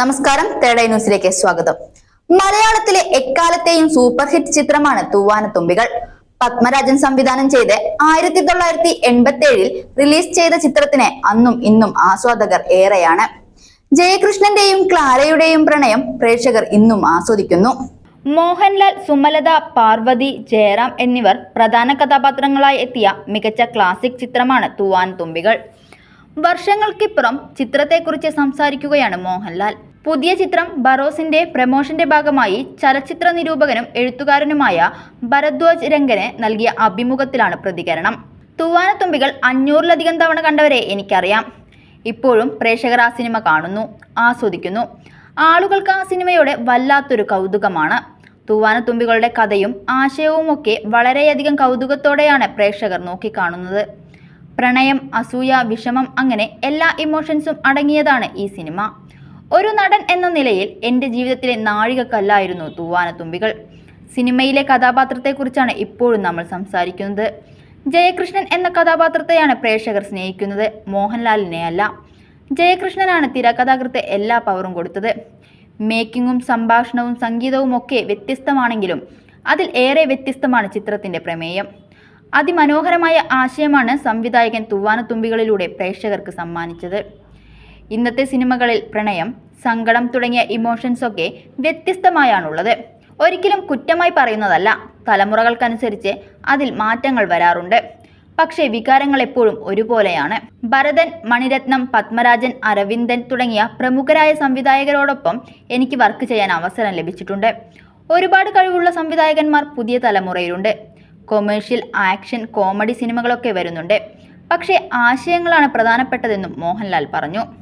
നമസ്കാരം. തേടൈ ന്യൂസിലേക്ക് സ്വാഗതം. മലയാളത്തിലെ എക്കാലത്തെയും സൂപ്പർ ഹിറ്റ് ചിത്രമാണ് തൂവാനത്തുമ്പികൾ പത്മരാജൻ സംവിധാനം ചെയ്ത് ആയിരത്തി തൊള്ളായിരത്തി എൺപത്തി ഏഴിൽ റിലീസ് ചെയ്ത ചിത്രത്തിന് അന്നും ഇന്നും ആസ്വാദകർ ഏറെയാണ്. ജയകൃഷ്ണന്റെയും ക്ലാരയുടെയും പ്രണയം പ്രേക്ഷകർ ഇന്നും ആസ്വദിക്കുന്നു. മോഹൻലാൽ സുമലത പാർവതി ജയറാം എന്നിവർ പ്രധാന കഥാപാത്രങ്ങളായി എത്തിയ മികച്ച ക്ലാസിക് ചിത്രമാണ് തൂവാൻ തുമ്പികൾ. വർഷങ്ങൾക്കിപ്പുറം ചിത്രത്തെക്കുറിച്ച് സംസാരിക്കുകയാണ് മോഹൻലാൽ. പുതിയ ചിത്രം ബറോസിന്റെ പ്രമോഷന്റെ ഭാഗമായി ചലച്ചിത്ര നിരൂപകനും എഴുത്തുകാരനുമായ ഭരദ്വാജ് രംഗന് നൽകിയ അഭിമുഖത്തിലാണ് പ്രതികരണം. തൂവാനത്തുമ്പികൾ അഞ്ഞൂറിലധികം തവണ കണ്ടവരെ എനിക്കറിയാം. ഇപ്പോഴും പ്രേക്ഷകർ ആ സിനിമ കാണുന്നു ആസ്വദിക്കുന്നു. ആളുകൾക്ക് ആ സിനിമയോടെ വല്ലാത്തൊരു കൗതുകമാണ്. തൂവാനത്തുമ്പികളുടെ കഥയും ആശയവും ആശയവുമൊക്കെ വളരെയധികം കൗതുകത്തോടെയാണ് പ്രേക്ഷകർ നോക്കിക്കാണുന്നത്. പ്രണയം അസൂയ വിഷമം അങ്ങനെ എല്ലാ ഇമോഷൻസും അടങ്ങിയതാണ് ഈ സിനിമ. ഒരു നടൻ എന്ന നിലയിൽ എന്റെ ജീവിതത്തിലെ നാഴികക്കല്ലായിരുന്നു തൂവാനത്തുമ്പികൾ. സിനിമയിലെ കഥാപാത്രത്തെക്കുറിച്ചാണ് ഇപ്പോഴും നമ്മൾ സംസാരിക്കുന്നത്. ജയകൃഷ്ണൻ എന്ന കഥാപാത്രത്തെയാണ് പ്രേക്ഷകർ സ്നേഹിക്കുന്നത്. മോഹൻലാലിനെ അല്ല. ജയകൃഷ്ണനാണ് തിരക്കഥാകൃത്ത് എല്ലാ പവറും കൊടുത്തത്. മേക്കിങ്ങും സംഭാഷണവും സംഗീതവും ഒക്കെ വ്യത്യസ്തമാണെങ്കിലും അതിൽ ഏറെ വ്യത്യസ്തമാണ് ചിത്രത്തിന്റെ പ്രമേയം. അതിമനോഹരമായ ആശയമാണ് സംവിധായകൻ തൂവാനത്തുമ്പികളിലൂടെ പ്രേക്ഷകർക്ക് സമ്മാനിച്ചത്. ഇന്നത്തെ സിനിമകളിൽ പ്രണയം സങ്കടം തുടങ്ങിയ ഇമോഷൻസ് ഒക്കെ വ്യത്യസ്തമായാണുള്ളത്. ഒരിക്കലും കുറ്റമായി പറയുന്നതല്ല. തലമുറകൾക്കനുസരിച്ച് അതിൽ മാറ്റങ്ങൾ വരാറുണ്ട്. പക്ഷേ വികാരങ്ങൾ എപ്പോഴും ഒരുപോലെയാണ്. ഭരതൻ മണിരത്നം പത്മരാജൻ അരവിന്ദൻ തുടങ്ങിയ പ്രമുഖരായ സംവിധായകരോടൊപ്പം എനിക്ക് വർക്ക് ചെയ്യാൻ അവസരം ലഭിച്ചിട്ടുണ്ട്. ഒരുപാട് കഴിവുള്ള സംവിധായകന്മാർ പുതിയ തലമുറയിലുണ്ട്. കൊമേഴ്ഷ്യൽ ആക്ഷൻ കോമഡി സിനിമകളൊക്കെ വരുന്നുണ്ട്. പക്ഷേ ആശയങ്ങളാണ് പ്രധാനപ്പെട്ടതെന്നും മോഹൻലാൽ പറഞ്ഞു.